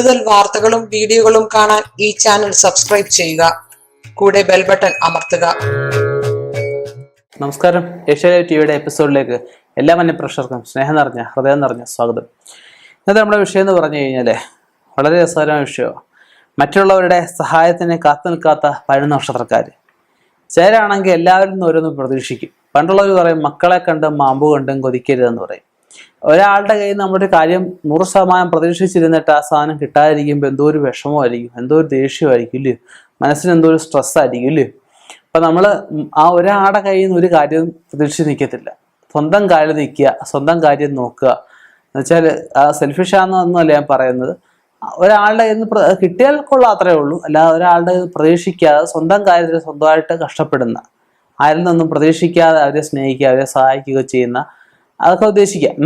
കൂടുതൽ വാർത്തകളും വീഡിയോകളും കാണാൻ ഈ ചാനൽ സബ്സ്ക്രൈബ് ചെയ്യുക. കൂടെ ബെൽ ബട്ടൺ അമർത്തുക. നമസ്കാരം. ഏഷ്യ ടിവിയുടെ എപ്പിസോഡിലേക്ക് എല്ലാ മന്യ പ്രേക്ഷകർക്കും സ്നേഹം നിറഞ്ഞ ഹൃദയം നിറഞ്ഞ സ്വാഗതം. ഇന്നത്തെ നമ്മുടെ വിഷയം എന്ന് പറഞ്ഞു കഴിഞ്ഞാൽ വളരെ രസകരമായ വിഷയമാണ് മറ്റുള്ളവരുടെ സഹായത്തിന് കാത്തു നിൽക്കാത്ത പതിനൊന്ന് നക്ഷത്രക്കാർ ചേരാണെങ്കിൽ എല്ലാവരും ഓരോന്ന് പ്രതീക്ഷിക്കും. പണ്ടുള്ളവർ പറയും മക്കളെ കണ്ടും മാമ്പു കണ്ടും കൊതിക്കരുതെന്ന് പറയും. ഒരാളുടെ കയ്യിൽ നമ്മുടെ കാര്യം നൂറ് ശതമാനം പ്രതീക്ഷിച്ചിരുന്നിട്ട് ആ സാധനം കിട്ടാതിരിക്കുമ്പോൾ എന്തോ ഒരു വിഷമമായിരിക്കും എന്തോ ഒരു ദേഷ്യമായിരിക്കും ഇല്ലേ? മനസ്സിന് എന്തോ ഒരു സ്ട്രെസ് ആയിരിക്കും ഇല്ലേ? അപ്പൊ നമ്മൾ ആ ഒരാളുടെ കയ്യിൽ നിന്ന് ഒരു കാര്യം പ്രതീക്ഷിച്ച് നിൽക്കത്തില്ല സ്വന്തം കാര്യം നിൽക്കുക സ്വന്തം കാര്യം നോക്കുക. എന്നുവെച്ചാൽ ആ സെൽഫിഷാന്നല്ല ഞാൻ പറയുന്നത്. ഒരാളുടെ കയ്യിൽ നിന്ന് കിട്ടിയാൽ കൊള്ളാത്രേ ഉള്ളൂ. അല്ലാതെ ഒരാളുടെ പ്രതീക്ഷിക്കാതെ സ്വന്തം കാര്യത്തിൽ സ്വന്തമായിട്ട് കഷ്ടപ്പെടുന്ന ആരിൽ നിന്നും പ്രതീക്ഷിക്കാതെ അവരെ സ്നേഹിക്കുക അവരെ സഹായിക്കുക ചെയ്യുന്ന അതൊക്കെ ഉദ്ദേശിക്കാം.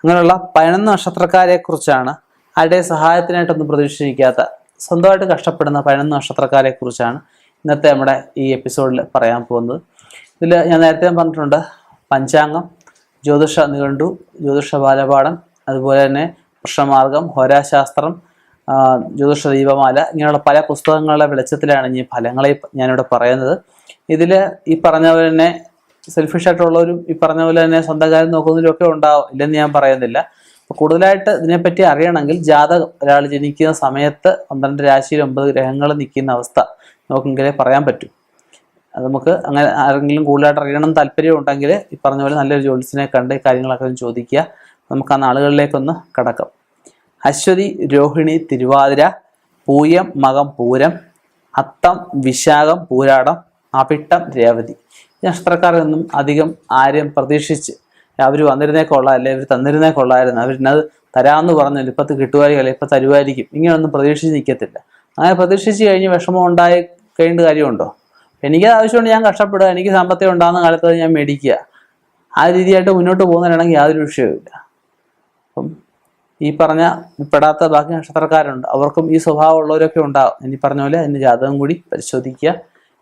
അങ്ങനെയുള്ള പതിനൊന്ന് നക്ഷത്രക്കാരെ കുറിച്ചാണ് ആരുടെ സഹായത്തിനായിട്ടൊന്നും പ്രതീക്ഷിക്കാത്ത സ്വന്തമായിട്ട് കഷ്ടപ്പെടുന്ന പതിനൊന്ന് നക്ഷത്രക്കാരെ കുറിച്ചാണ് ഇന്നത്തെ നമ്മുടെ ഈ എപ്പിസോഡിൽ പറയാൻ പോകുന്നത്. ഇതിൽ ഞാൻ നേരത്തെ പറഞ്ഞിട്ടുണ്ട് പഞ്ചാംഗം ജ്യോതിഷ നിഘണ്ടു ജ്യോതിഷ ബാലപാഠം അതുപോലെ തന്നെ പ്രശ്നമാർഗം ഹോരാശാസ്ത്രം ജ്യോതിഷ ദീപമാല ഇങ്ങനെയുള്ള പല പുസ്തകങ്ങളുടെ വെളിച്ചത്തിലാണ് ഈ ഫലങ്ങളെ ഞാനിവിടെ പറയുന്നത്. ഇതിൽ ഈ പറഞ്ഞ പോലെ തന്നെ സെൽഫിഷ് ആയിട്ടുള്ളവരും ഈ പറഞ്ഞ പോലെ തന്നെ സ്വന്തം കാര്യം ഒക്കെ ഉണ്ടാവും. ഇല്ലെന്ന് ഞാൻ പറയുന്നില്ല. കൂടുതലായിട്ട് ഇതിനെപ്പറ്റി അറിയണമെങ്കിൽ ജാതകം. ഒരാൾ ജനിക്കുന്ന സമയത്ത് പന്ത്രണ്ട് രാശിയിൽ ഒമ്പത് ഗ്രഹങ്ങൾ നിൽക്കുന്ന അവസ്ഥ നോക്കെങ്കിലേ പറയാൻ പറ്റും. അത് നമുക്ക് അങ്ങനെ ആരെങ്കിലും കൂടുതലായിട്ട് അറിയണം താല്പര്യം ഉണ്ടെങ്കിൽ ഈ പറഞ്ഞ പോലെ നല്ലൊരു ജോലിസിനെ കണ്ട് കാര്യങ്ങളൊക്കെ ഒന്ന് ചോദിക്കുക. നമുക്ക് ആ നാളുകളിലേക്കൊന്ന് കടക്കാം. അശ്വതി രോഹിണി തിരുവാതിര പൂയം മകം പൂരം അത്തം വിശാഖം പൂരാടം അപിട്ടം രേവതി. ഈ നിന്നും അധികം ആരെയും പ്രതീക്ഷിച്ച് അവർ വന്നിരുന്നേ കൊള്ളാം അല്ലെ അവർ തന്നിരുന്നേ കൊള്ളായിരുന്നു അവരിന്നത് തരാമെന്ന് പറഞ്ഞില്ല ഇപ്പത്ത് കിട്ടുമായിരിക്കും ഇപ്പം തരുമായിരിക്കും ഇങ്ങനെയൊന്നും പ്രതീക്ഷിച്ച് നിൽക്കത്തില്ല അങ്ങനെ പ്രതീക്ഷിച്ച് കഴിഞ്ഞ് വിഷമം ഉണ്ടായി കഴിയേണ്ട കാര്യമുണ്ടോ? എനിക്ക് ആവശ്യമുണ്ട് ഞാൻ കഷ്ടപ്പെടുക. എനിക്ക് സാമ്പത്തികം ഉണ്ടാകുന്ന കാലത്ത് ഞാൻ മേടിക്കുക. ആ രീതിയായിട്ട് മുന്നോട്ട് പോകുന്നതിനാണെങ്കിൽ യാതൊരു വിഷയവുമില്ല അപ്പം ഈ പറഞ്ഞ പെടാത്ത ബാക്കി നക്ഷത്രക്കാരുണ്ട്. അവർക്കും ഈ സ്വഭാവം ഉള്ളവരൊക്കെ ഉണ്ടാകും ഇനി പറഞ്ഞ പോലെ അതിന്റെ ജാതകം കൂടി പരിശോധിക്കുക.